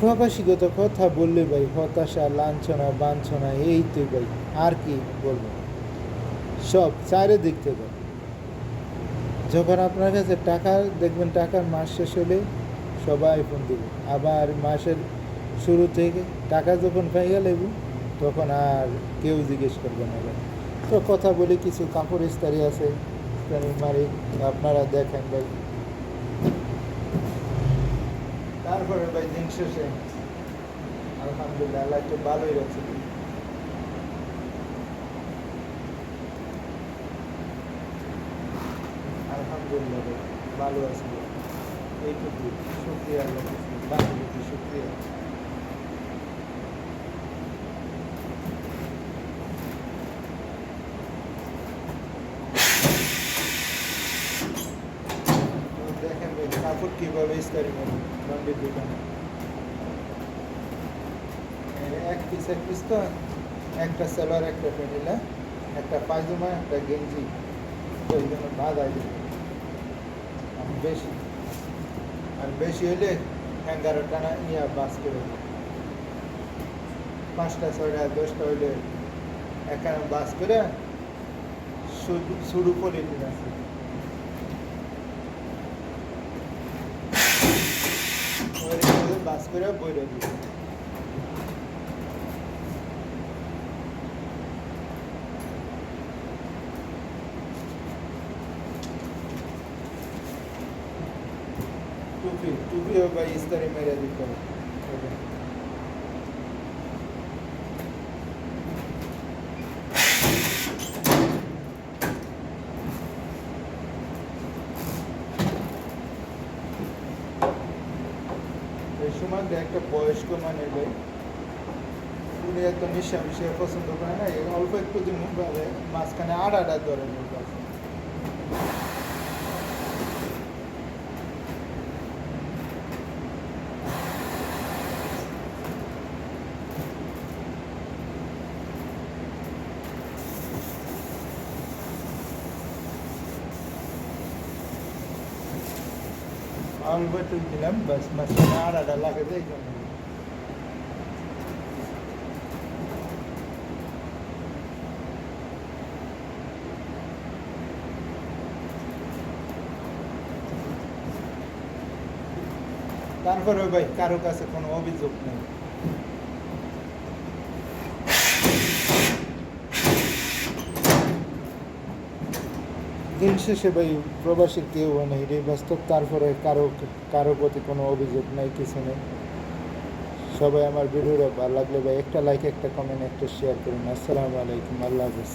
প্রবাসীগত কথা বললে ভাই, হতাশা, লাঞ্ছনা, বাঞ্ছনা, এই তো ভাই, আর কি বলব? সব চারিদিক থেকে। যখন আপনার কাছে টাকা, দেখবেন টাকার মাস শেষ হলে সবাই ফোন দেবে। আবার মাসের শুরু থেকে টাকা যখন পাইয়া লেব তখন আর কেউ জিজ্ঞেস করবে না ভাই। তো কথা বলি কিছু কাপড় ইস্তারি আছে ইস্তারি মারি আপনারা দেখেন ভাই। তারপরে ভাই, দিন শেষে। আলহামদুলিল্লাহ, আল্লাহ একটু ভালোই রাখছে আলহামদুলিল্লাহ ভালো আছি। এইটুকু শুক্রিয়া শুক্রিয়া তো দেখেন ভাই কাপড় কীভাবে ইস্তারি করবে লন্ড্রির দোকানে এক পিস এক পিস তো, একটা সেলার একটা প্যানিলা একটা পায়জামা, একটা গেঞ্জি। তো এই জন্য দিবে আর বেশি। আর বেশি হলে এগারো টানা নিয়ে বাস করে দেবে। পাঁচটা, ছয়টা, দশটা হইলে এখানে বাস করে শুরু করে দিন আছে বাস করে বইরে দিবে। টুপি টুপিও বা ইস্তারি মেরে দিতে হবে এই দেয় একটা বয়স্ক মানের ভাই। উনি এত মিশা মিশিয়ে পছন্দ করে না অল্প একটু দিন বাদে মাঝখানে আড় আড়া ধরে অল্প একটু দিলাম বাস মাঝখানে আড় আড়া লাগে জন্য তারপরে ভাই কারও কাছে কোনো অভিযোগ নেই দিন শেষে ভাই প্রবাসীর কেউ নেই রে বাস্তব তারপরে কারও কারও প্রতি কোনো অভিযোগ নাই, কিছু নেই। সবাই আমার ভিডিওটা ভালো লাগলে ভাই, একটা লাইক একটা কমেন্ট একটা শেয়ার করুন। আসসালামু আলাইকুম, আল্লাহ হাফিজ।